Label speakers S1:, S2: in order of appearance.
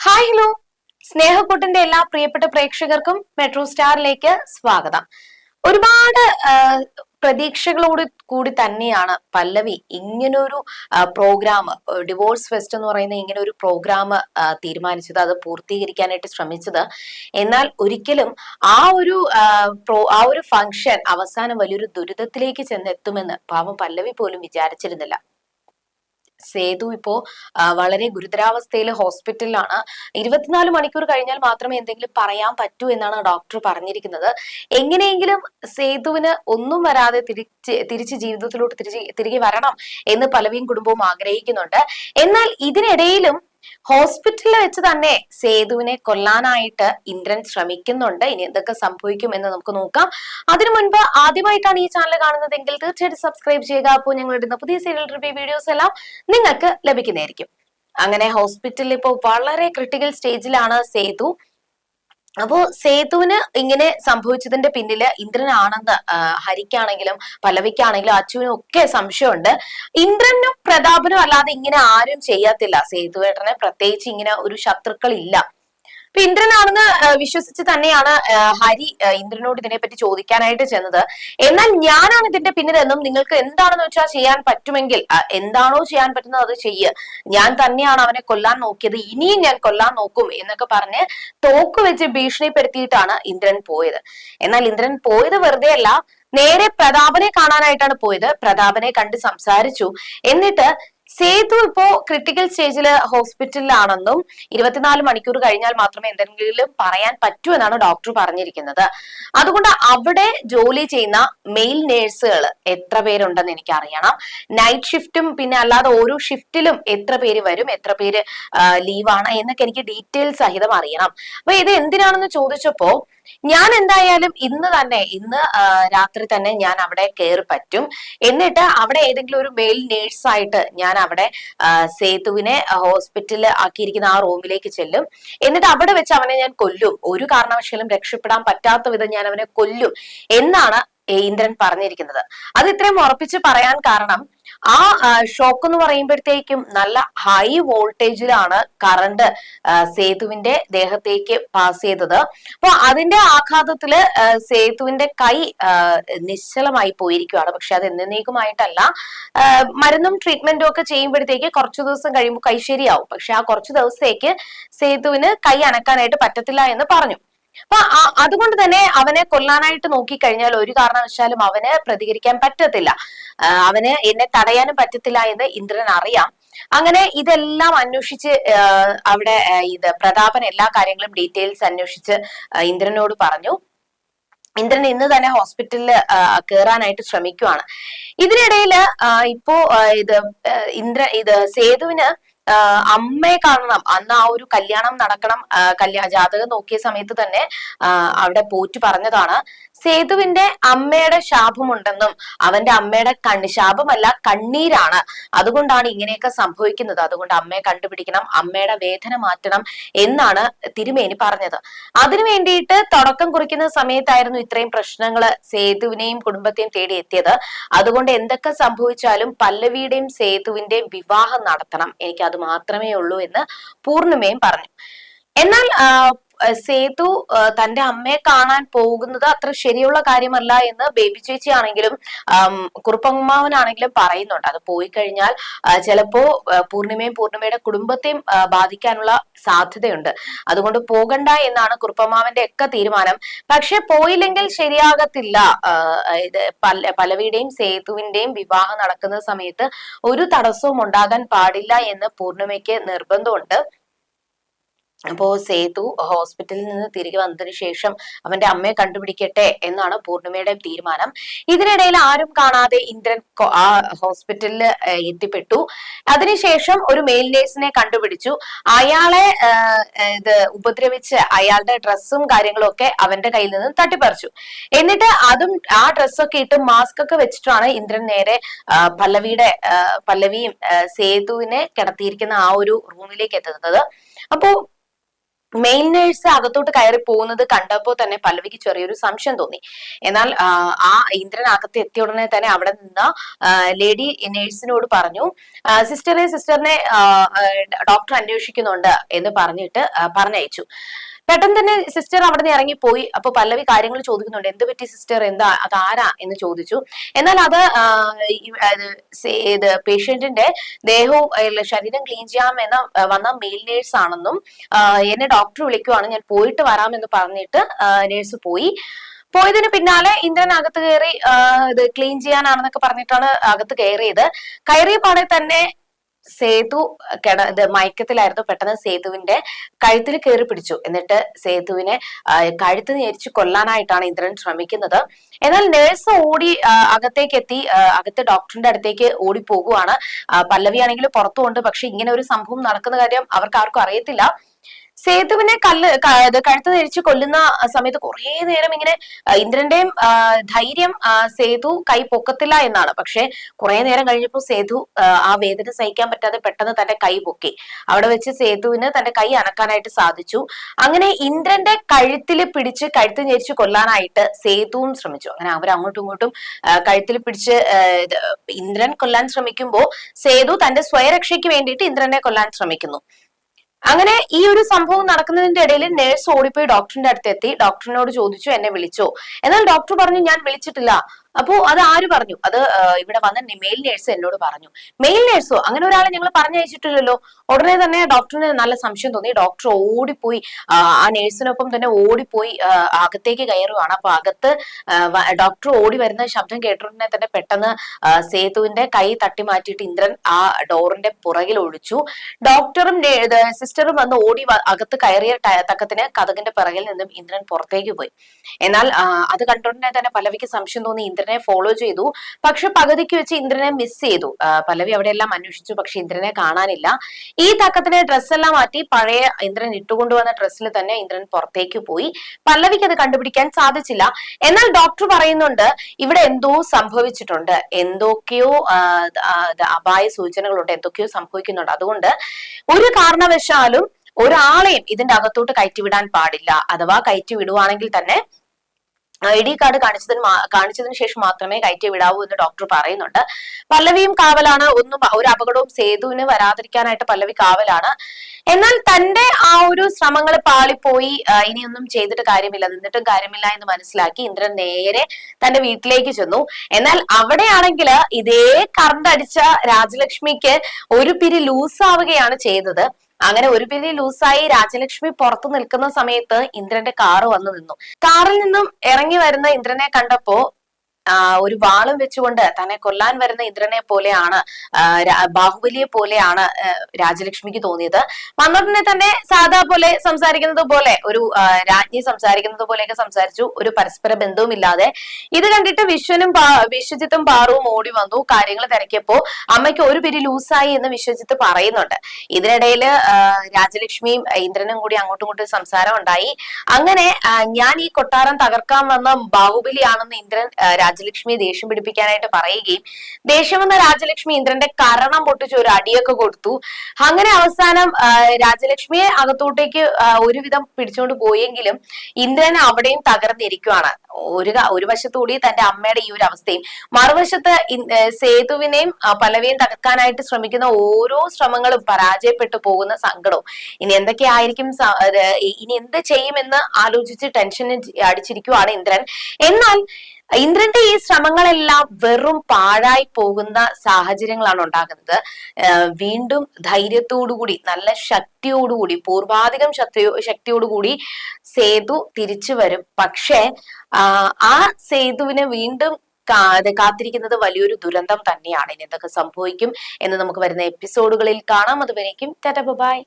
S1: Hi hello. സ്നേഹക്കൂട്ടിന്റെ എല്ലാ പ്രിയപ്പെട്ട പ്രേക്ഷകർക്കും മെട്രോ സ്റ്റാറിലേക്ക് സ്വാഗതം. ഒരുപാട് പ്രതീക്ഷകളോട് കൂടി തന്നെയാണ് പല്ലവി ഇങ്ങനൊരു പ്രോഗ്രാം ഡിവോഴ്സ് ഫെസ്റ്റ് എന്ന് പറയുന്ന ഇങ്ങനെ ഒരു പ്രോഗ്രാം തീരുമാനിച്ചത് അത് പൂർത്തീകരിക്കാനായിട്ട് ശ്രമിച്ചത്. എന്നാൽ ഒരിക്കലും ആ ഒരു ആ, ഒരു ഫംഗ്ഷൻ അവസാനം വലിയൊരു ദുരിതത്തിലേക്ക് ചെന്നെത്തുമെന്ന് പാവം പല്ലവി പോലും വിചാരിച്ചിരുന്നില്ല. സേതു ഇപ്പോ വളരെ ഗുരുതരാവസ്ഥയിൽ ഹോസ്പിറ്റലിലാണ്. ഇരുപത്തിനാല് മണിക്കൂർ കഴിഞ്ഞാൽ മാത്രമേ എന്തെങ്കിലും പറയാൻ പറ്റൂ എന്നാണ് ഡോക്ടർ പറഞ്ഞിരിക്കുന്നത്. എങ്ങനെയെങ്കിലും സേതുവിന് ഒന്നും വരാതെ തിരിച്ച് തിരിച്ച് ജീവിതത്തിലോട്ട് തിരിച്ച് തിരികെ വരണം എന്ന് പലവിയും കുടുംബവും ആഗ്രഹിക്കുന്നുണ്ട്. എന്നാൽ ഇതിനിടയിലും ഹോസ്പിറ്റലിൽ വെച്ച് തന്നെ സേതുവിനെ കൊല്ലാനായിട്ട് ഇന്ദ്രൻ ശ്രമിക്കുന്നുണ്ട്. ഇനി എന്തൊക്കെ സംഭവിക്കും എന്ന് നമുക്ക് നോക്കാം. അതിനു മുൻപ് ആദ്യമായിട്ടാണ് ഈ ചാനൽ കാണുന്നതെങ്കിൽ തീർച്ചയായിട്ടും സബ്സ്ക്രൈബ് ചെയ്യുക. അപ്പോൾ ഞങ്ങൾ ഇടുന്ന പുതിയ സീരിയൽ റിവ്യൂ വീഡിയോസ് എല്ലാം നിങ്ങൾക്ക് ലഭിക്കുന്നതായിരിക്കും. അങ്ങനെ ഹോസ്പിറ്റലിൽ ഇപ്പോൾ വളരെ ക്രിട്ടിക്കൽ സ്റ്റേജിലാണ് സേതു. അപ്പോ സേതുവിന് ഇങ്ങനെ സംഭവിച്ചതിന്റെ പിന്നിൽ ഇന്ദ്രനാണെന്ന് ഹരിക്കാണെങ്കിലും പല്ലവിക്കാണെങ്കിലും അച്ചുവിനും ഒക്കെ സംശയമുണ്ട്. ഇന്ദ്രനും പ്രതാപനും അല്ലാതെ ഇങ്ങനെ ആരും ചെയ്യാത്തില്ല. സേതുവേട്ടനെ പ്രത്യേകിച്ച് ഇങ്ങനെ ഒരു ശത്രുക്കൾ ഇല്ല അപ്പൊ ഇന്ദ്രനാണെന്ന് വിശ്വസിച്ച് തന്നെയാണ് ഹരി ഇന്ദ്രനോട് ഇതിനെപ്പറ്റി ചോദിക്കാനായിട്ട് ചെന്നത്. എന്നാൽ ഞാനാണ് ഇതിന്റെ പിന്നിലെന്നും നിങ്ങൾക്ക് എന്താണെന്ന് വെച്ചാൽ ചെയ്യാൻ പറ്റുമെങ്കിൽ എന്താണോ ചെയ്യാൻ പറ്റുന്നത് അത് ചെയ്യ്. ഞാൻ തന്നെയാണ് അവനെ കൊല്ലാൻ നോക്കിയത് ഇനിയും ഞാൻ കൊല്ലാൻ നോക്കും എന്നൊക്കെ പറഞ്ഞ് തോക്ക് വെച്ച് ഭീഷണിപ്പെടുത്തിയിട്ടാണ് ഇന്ദ്രൻ പോയത്. എന്നാൽ ഇന്ദ്രൻ പോയത് വെറുതെ അല്ല നേരെ പ്രതാപനെ കാണാനായിട്ടാണ് പോയത്. പ്രതാപനെ കണ്ട് സംസാരിച്ചു. എന്നിട്ട് സേതു ഇപ്പോ ക്രിട്ടിക്കൽ സ്റ്റേജിൽ ഹോസ്പിറ്റലിലാണെന്നും ഇരുപത്തിനാല് മണിക്കൂർ കഴിഞ്ഞാൽ മാത്രമേ എന്തെങ്കിലും പറയാൻ പറ്റൂ എന്നാണ് ഡോക്ടർ പറഞ്ഞിരിക്കുന്നത്. അതുകൊണ്ട് അവിടെ ജോലി ചെയ്യുന്ന മെയിൽ നേഴ്സുകൾ എത്ര പേരുണ്ടെന്ന് എനിക്ക് അറിയണം നൈറ്റ് ഷിഫ്റ്റും പിന്നെ അല്ലാതെ ഓരോ ഷിഫ്റ്റിലും എത്ര പേര് വരും എത്ര പേര് ലീവാണ് എന്നൊക്കെ എനിക്ക് ഡീറ്റെയിൽസ് സഹിതം അറിയണം. അപ്പൊ ഇത് എന്തിനാണെന്ന് ചോദിച്ചപ്പോ ഞാൻ എന്തായാലും ഇന്ന് തന്നെ ഇന്ന് രാത്രി തന്നെ ഞാൻ അവിടെ കയറി പറ്റും. എന്നിട്ട് അവിടെ ഏതെങ്കിലും ഒരു മെയിൽ നേഴ്സായിട്ട് ഞാൻ അവിടെ സേതുവിനെ ഹോസ്പിറ്റലിൽ ആക്കിയിരിക്കുന്ന ആ റൂമിലേക്ക് ചെല്ലും. എന്നിട്ട് അവിടെ വെച്ച് അവനെ ഞാൻ കൊല്ലും. ഒരു കാരണവശാലും രക്ഷപ്പെടാൻ പറ്റാത്ത വിധം ഞാൻ അവനെ കൊല്ലും. എന്നാണ് ഇന്ദ്രൻ പറഞ്ഞിരിക്കുന്നത്. അത് ഇത്രയും ഉറപ്പിച്ച് പറയാൻ കാരണം ആ ഷോക്ക് എന്ന് പറയുമ്പോഴത്തേക്കും നല്ല ഹൈ വോൾട്ടേജിലാണ് കറണ്ട് സേതുവിന്റെ ദേഹത്തേക്ക് പാസ് ചെയ്തത്. അപ്പൊ അതിന്റെ ആഘാതത്തിൽ സേതുവിന്റെ കൈ നിശ്ചലമായി പോയിരിക്കുകയാണ്. പക്ഷെ അത് എന്നേക്കുമായിട്ടല്ല. മരുന്നും ട്രീറ്റ്മെന്റും ഒക്കെ ചെയ്യുമ്പോഴത്തേക്ക് കുറച്ചു ദിവസം കഴിയുമ്പോൾ കൈ ശരിയാവും. പക്ഷെ ആ കുറച്ചു ദിവസത്തേക്ക് സേതുവിന് കൈ അനക്കാനായിട്ട് പറ്റത്തില്ല എന്ന് പറഞ്ഞു. അപ്പൊ അതുകൊണ്ട് തന്നെ അവനെ കൊല്ലാനായിട്ട് നോക്കിക്കഴിഞ്ഞാൽ ഒരു കാരണവശാലും അവന് പ്രതികരിക്കാൻ പറ്റത്തില്ല. അവന് എന്നെ തടയാനും പറ്റത്തില്ല എന്ന് ഇന്ദ്രൻ അറിയാം. അങ്ങനെ ഇതെല്ലാം അന്വേഷിച്ച് അവിടെ ഇത് പ്രതാപൻ എല്ലാ കാര്യങ്ങളും ഡീറ്റെയിൽസ് അന്വേഷിച്ച് ഇന്ദ്രനോട് പറഞ്ഞു. ഇന്ദ്രൻ ഇന്ന് തന്നെ ഹോസ്പിറ്റലിൽ കയറാനായിട്ട് ശ്രമിക്കുവാണ്. ഇതിനിടയിൽ ഇപ്പോ ഇത് ഇന്ദ്ര ഇത് സേതുവിന് അമ്മയെ കാണണം. അന്ന് ആ ഒരു കല്യാണം നടക്കണം. കല്യാണ ജാതകം നോക്കിയ സമയത്ത് തന്നെ അവിടെ പോറ്റ് പറഞ്ഞതാണ്. സേതുവിന്റെ അമ്മയുടെ ശാപമുണ്ടെന്നും അവന്റെ അമ്മയുടെ കണ്ണി ശാപമല്ല കണ്ണീരാണ്. അതുകൊണ്ടാണ് ഇങ്ങനെയൊക്കെ സംഭവിക്കുന്നത്. അതുകൊണ്ട് അമ്മയെ കണ്ടുപിടിക്കണം അമ്മയുടെ വേദന മാറ്റണം എന്നാണ് തിരുമേനി പറഞ്ഞത്. അതിനു വേണ്ടിയിട്ട് തുടക്കം കുറിക്കുന്ന സമയത്തായിരുന്നു ഇത്രയും പ്രശ്നങ്ങൾ സേതുവിനെയും കുടുംബത്തെയും തേടി എത്തിയത്. അതുകൊണ്ട് എന്തൊക്കെ സംഭവിച്ചാലും പല്ലവിയുടെയും സേതുവിന്റെയും വിവാഹം നടത്തണം. എനിക്ക് അത് മാത്രമേ ഉള്ളൂ എന്ന് പൂർണിമയും പറഞ്ഞു. എന്നാൽ സേതു തന്റെ അമ്മയെ കാണാൻ പോകുന്നത് അത്ര ശരിയുള്ള കാര്യമല്ല എന്ന് ബേബി ചേച്ചി ആണെങ്കിലും കുറുപ്പമ്മാവനാണെങ്കിലും പറയുന്നുണ്ട്. അത് പോയി കഴിഞ്ഞാൽ ചിലപ്പോ പൂർണിമയും പൂർണിമയുടെ കുടുംബത്തെയും ബാധിക്കാനുള്ള സാധ്യതയുണ്ട്. അതുകൊണ്ട് പോകണ്ട എന്നാണ് കുറുപ്പമ്മാവന്റെ ഒക്കെ തീരുമാനം. പക്ഷെ പോയില്ലെങ്കിൽ ശരിയാകത്തില്ല. ഇത് പല പലവിയുടെയും സേതുവിന്റെയും വിവാഹം നടക്കുന്ന സമയത്ത് ഒരു തടസ്സവും ഉണ്ടാകാൻ പാടില്ല എന്ന് പൂർണിമയ്ക്ക് നിർബന്ധമുണ്ട്. അപ്പോ സേതു ഹോസ്പിറ്റലിൽ നിന്ന് തിരികെ വന്നതിന് ശേഷം അവന്റെ അമ്മയെ കണ്ടുപിടിക്കട്ടെ എന്നാണ് പൂർണിമയുടെ തീരുമാനം. ഇതിനിടയിൽ ആരും കാണാതെ ഇന്ദ്രൻ ആ ഹോസ്പിറ്റലിൽ എത്തിപ്പെട്ടു. അതിനുശേഷം ഒരു മെയിൽ നേഴ്സിനെ കണ്ടുപിടിച്ചു. അയാളെ ഇത് ഉപദ്രവിച്ച് അയാളുടെ ഡ്രസ്സും കാര്യങ്ങളും ഒക്കെ അവന്റെ കയ്യിൽ നിന്നും തട്ടിപ്പറിച്ചു. എന്നിട്ട് അതും ആ ഡ്രസ്സൊക്കെ ഇട്ട് മാസ്ക് ഒക്കെ വെച്ചിട്ടാണ് ഇന്ദ്രൻ നേരെ പല്ലവിയുടെ പല്ലവിയും സേതുവിനെ കിടത്തിയിരിക്കുന്ന ആ ഒരു റൂമിലേക്ക് എത്തുന്നത്. അപ്പോ മെയിൽ നേഴ്സ് അകത്തോട്ട് കയറി പോകുന്നത് കണ്ടപ്പോൾ തന്നെ പല്ലവിക്ക് ചെറിയൊരു സംശയം തോന്നി. എന്നാൽ ആ ഇന്ദ്രൻ അകത്ത് എത്തിയ ഉടനെ തന്നെ അവിടെ നിന്ന് ലേഡി നേഴ്സിനോട് പറഞ്ഞു സിസ്റ്ററെ സിസ്റ്ററിനെ ഡോക്ടർ അന്വേഷിക്കുന്നുണ്ട് എന്ന് പറഞ്ഞിട്ട് പറഞ്ഞയച്ചു. പെട്ടെന്ന് തന്നെ സിസ്റ്റർ അവിടെ നിന്ന് ഇറങ്ങിപ്പോയി. അപ്പൊ പല്ലവി കാര്യങ്ങൾ ചോദിക്കുന്നുണ്ട്. എന്ത് പറ്റി സിസ്റ്റർ എന്താ? അത് ആരാ? എന്ന് ചോദിച്ചു. എന്നാൽ അത് പേഷ്യന്റിന്റെ ദേഹവും ശരീരം ക്ലീൻ ചെയ്യാം എന്ന വന്ന മെയിൽ നേഴ്സ് ആണെന്നും എന്നെ ഡോക്ടർ വിളിക്കുവാണ്. ഞാൻ പോയിട്ട് വരാമെന്ന് പറഞ്ഞിട്ട് നേഴ്സ് പോയി. പോയതിന് പിന്നാലെ ഇന്ദ്രൻ അകത്ത് കയറി ഇത് ക്ലീൻ ചെയ്യാനാണെന്നൊക്കെ പറഞ്ഞിട്ടാണ് അകത്ത് കയറിയത്. കയറിയ പാടെ തന്നെ സേതു കിട ഇത് മയക്കത്തിലായിരുന്നു പെട്ടെന്ന് സേതുവിന്റെ കഴുത്തിൽ കയറി പിടിച്ചു. എന്നിട്ട് സേതുവിനെ കഴുത്ത് ഞെരിച്ചു കൊല്ലാനായിട്ടാണ് ഇന്ദ്രൻ ശ്രമിക്കുന്നത്. എന്നാൽ നേഴ്സ് ഓടി അകത്തേക്ക് എത്തി അകത്തെ ഡോക്ടറിന്റെ അടുത്തേക്ക് ഓടി പോകുവാണ് പല്ലവി ആണെങ്കിൽ പുറത്തുകൊണ്ട് പക്ഷെ ഇങ്ങനെ ഒരു സംഭവം നടക്കുന്ന കാര്യം അവർക്ക് ആർക്കും അറിയത്തില്ല. സേതുവിനെ കല്ല് കഴുത്ത് ധരിച്ച് കൊല്ലുന്ന സമയത്ത് കുറെ നേരം ഇങ്ങനെ ഇന്ദ്രന്റെയും ധൈര്യം സേതു കൈ പൊക്കത്തില്ല എന്നാണ്. പക്ഷെ കുറെ നേരം കഴിഞ്ഞപ്പോൾ സേതു ആ വേദന സഹിക്കാൻ പറ്റാതെ പെട്ടെന്ന് തന്റെ കൈ പൊക്കി. അവിടെ വെച്ച് സേതുവിന് തന്റെ കൈ അനക്കാനായിട്ട് സാധിച്ചു. അങ്ങനെ ഇന്ദ്രന്റെ കഴുത്തിൽ പിടിച്ച് കഴുത്ത് ഞെരിച്ച് കൊല്ലാനായിട്ട് സേതുവും ശ്രമിച്ചു. അങ്ങനെ അവർ അങ്ങോട്ടും ഇങ്ങോട്ടും കഴുത്തിൽ പിടിച്ച് ഇന്ദ്രൻ കൊല്ലാൻ ശ്രമിക്കുമ്പോൾ സേതു തന്റെ സ്വയരക്ഷയ്ക്ക് വേണ്ടിയിട്ട് ഇന്ദ്രനെ കൊല്ലാൻ ശ്രമിക്കുന്നു. അങ്ങനെ ഈ ഒരു സംഭവം നടക്കുന്നതിന്റെ ഇടയിൽ നേഴ്സ് ഓടിപ്പോയി ഡോക്ടറിന്റെ അടുത്ത് എത്തി ഡോക്ടറിനോട് ചോദിച്ചു എന്നെ വിളിച്ചോ. എന്നാൽ ഡോക്ടർ പറഞ്ഞു ഞാൻ വിളിച്ചിട്ടില്ല. അപ്പോ അത് ആര് പറഞ്ഞു? അത് ഇവിടെ വന്ന മെയിൽ നേഴ്സ് എന്നോട് പറഞ്ഞു. മെയിൽ നേഴ്സോ അങ്ങനെ ഒരാളെ ഞങ്ങൾ പറഞ്ഞയച്ചിട്ടില്ലല്ലോ. ഉടനെ തന്നെ ഡോക്ടറിന് നല്ല സംശയം തോന്നി. ഡോക്ടർ ഓടിപ്പോയി ആ നേഴ്സിനൊപ്പം തന്നെ ഓടിപ്പോയി അകത്തേക്ക് കയറുകയാണ് അപ്പൊ അകത്ത് ഡോക്ടർ ഓടി വരുന്ന ശബ്ദം കേട്ടുടനെ തന്നെ പെട്ടെന്ന് സേതുവിന്റെ കൈ തട്ടി മാറ്റിയിട്ട് ഇന്ദ്രൻ ആ ഡോറിന്റെ പുറകിൽ ഒഴിച്ചു ഡോക്ടറും സിസ്റ്ററും വന്ന് ഓടി അകത്ത് കയറിയ തക്കത്തിന് കഥകിന്റെ പിറകിൽ നിന്നും ഇന്ദ്രൻ പുറത്തേക്ക് പോയി. എന്നാൽ അത് കണ്ടുടനെ തന്നെ പലവിക്ക് സംശയം തോന്നി. ഇന്ദ്രനെ ഫോളോ ചെയ്തു. പക്ഷെ പകുതിക്ക് വെച്ച് ഇന്ദ്രനെ മിസ് ചെയ്തു. പല്ലവി അവിടെയെല്ലാം അന്വേഷിച്ചു. പക്ഷെ ഇന്ദ്രനെ കാണാനില്ല. ഈ തക്കത്തിന് ഡ്രസ്സെല്ലാം മാറ്റി പഴയ ഇന്ദ്രൻ ഇട്ടുകൊണ്ടുവന്ന ഡ്രസ്സിൽ തന്നെ ഇന്ദ്രൻ പുറത്തേക്ക് പോയി. പല്ലവിക്ക് അത് കണ്ടുപിടിക്കാൻ സാധിച്ചില്ല. എന്നാൽ ഡോക്ടർ പറയുന്നുണ്ട് ഇവിടെ എന്തോ സംഭവിച്ചിട്ടുണ്ട്. എന്തൊക്കെയോ അപായ സൂചനകളുണ്ട്. എന്തൊക്കെയോ സംഭവിക്കുന്നുണ്ട്. അതുകൊണ്ട് ഒരു കാരണവശാലും ഒരാളെയും ഇതിന്റെ അകത്തോട്ട് കയറ്റിവിടാൻ പാടില്ല. അഥവാ കയറ്റി വിടുവാണെങ്കിൽ തന്നെ ഐ ഡി കാർഡ് കാണിച്ചതിന് കാണിച്ചതിന് ശേഷം മാത്രമേ കയറ്റി വിടാവൂ എന്ന് ഡോക്ടർ പറയുന്നുണ്ട്. പല്ലവിയും കാവലാണ്. ഒന്നും ഒരു അപകടവും സേതുവിന് വരാതിരിക്കാനായിട്ട് പല്ലവി കാവലാണ്. എന്നാൽ തന്റെ ആ ഒരു ശ്രമങ്ങൾ പാളിപ്പോയി. ഇനിയൊന്നും ചെയ്തിട്ട് കാര്യമില്ല. നിന്നിട്ടും കാര്യമില്ല എന്ന് മനസ്സിലാക്കി ഇന്ദ്രൻ നേരെ തന്റെ വീട്ടിലേക്ക് ചെന്നു. എന്നാൽ അവിടെയാണെങ്കിൽ ഇതേ കറണ്ട് അടിച്ച രാജലക്ഷ്മിക്ക് ഒരു പിരി ലൂസ് ആവുകയാണ് ചെയ്തത്. അങ്ങനെ ഒരു പിരി ലൂസായി രാജലക്ഷ്മി പുറത്തു നിൽക്കുന്ന സമയത്ത് ഇന്ദ്രന്റെ കാറ് വന്നു നിന്നു. കാറിൽ നിന്നും ഇറങ്ങി വരുന്ന ഇന്ദ്രനെ കണ്ടപ്പോ ഒരു വാളും വെച്ചുകൊണ്ട് തന്നെ കൊല്ലാൻ വരുന്ന ഇന്ദ്രനെ പോലെയാണ് ബാഹുബലിയെ പോലെയാണ് രാജലക്ഷ്മിക്ക് തോന്നിയത്. മന്നോട്ടിനെ തന്നെ സാധാ പോലെ സംസാരിക്കുന്നത് പോലെ ഒരു രാജ്ഞി സംസാരിക്കുന്നത് പോലെയൊക്കെ സംസാരിച്ചു. ഒരു പരസ്പര ബന്ധവും ഇല്ലാതെ ഇത് കണ്ടിട്ട് വിശ്വനും വിശ്വജിത്തും പാറുവും ഓടി വന്നു കാര്യങ്ങൾ തിരക്കിയപ്പോ അമ്മയ്ക്ക് ഒരു പിരി ലൂസായി എന്ന് വിശ്വജിത്ത് പറയുന്നുണ്ട്. ഇതിനിടയിൽ രാജലക്ഷ്മിയും ഇന്ദ്രനും കൂടി അങ്ങോട്ടും ഇങ്ങോട്ടും സംസാരം ഉണ്ടായി അങ്ങനെ ഞാൻ ഈ കൊട്ടാരം തകർക്കാൻ വന്ന ബാഹുബലിയാണെന്ന് ഇന്ദ്രൻ രാജ രാജലക്ഷ്മിയെ ദേഷ്യം പിടിപ്പിക്കാനായിട്ട് പറയുകയും ദേഷ്യം വന്ന രാജലക്ഷ്മി ഇന്ദ്രന്റെ കരണം പൊട്ടിച്ച് ഒരു അടിയൊക്കെ കൊടുത്തു. അങ്ങനെ അവസാനം രാജലക്ഷ്മിയെ അകത്തോട്ടേക്ക് ഒരുവിധം പിടിച്ചുകൊണ്ട് പോയെങ്കിലും ഇന്ദ്രൻ അവിടെയും തകർന്നിരിക്കുവാണ്. ഒരു ഒരു വശത്തുകൂടി തന്റെ അമ്മയുടെ ഈ ഒരു അവസ്ഥയും മറുവശത്ത് സേതുവിനെയും പലവയും തകർക്കാനായിട്ട് ശ്രമിക്കുന്ന ഓരോ ശ്രമങ്ങളും പരാജയപ്പെട്ടു പോകുന്ന സങ്കടവും. ഇനി എന്തൊക്കെയായിരിക്കും ഇനി എന്ത് ചെയ്യുമെന്ന് ആലോചിച്ച് ടെൻഷൻ അടിച്ചിരിക്കുവാണ് ഇന്ദ്രൻ. എന്നാൽ ഇന്ദ്രന്റെ ഈ ശ്രമങ്ങളെല്ലാം വെറും പാഴായി പോകുന്ന സാഹചര്യങ്ങളാണ് ഉണ്ടാകുന്നത്. വീണ്ടും ധൈര്യത്തോടുകൂടി നല്ല ശക്തിയോടുകൂടി പൂർവാധികം ശക്തി ശക്തിയോടുകൂടി സേതു തിരിച്ചു വരും. പക്ഷേ ആ സേതുവിനെ വീണ്ടും കാത്തിരിക്കുന്നത് വലിയൊരു ദുരന്തം തന്നെയാണ്. ഇനി എന്തൊക്കെ സംഭവിക്കും എന്ന് നമുക്ക് വരുന്ന എപ്പിസോഡുകളിൽ കാണാം. അതുവരേക്കും ടാറ്റ ബൈ.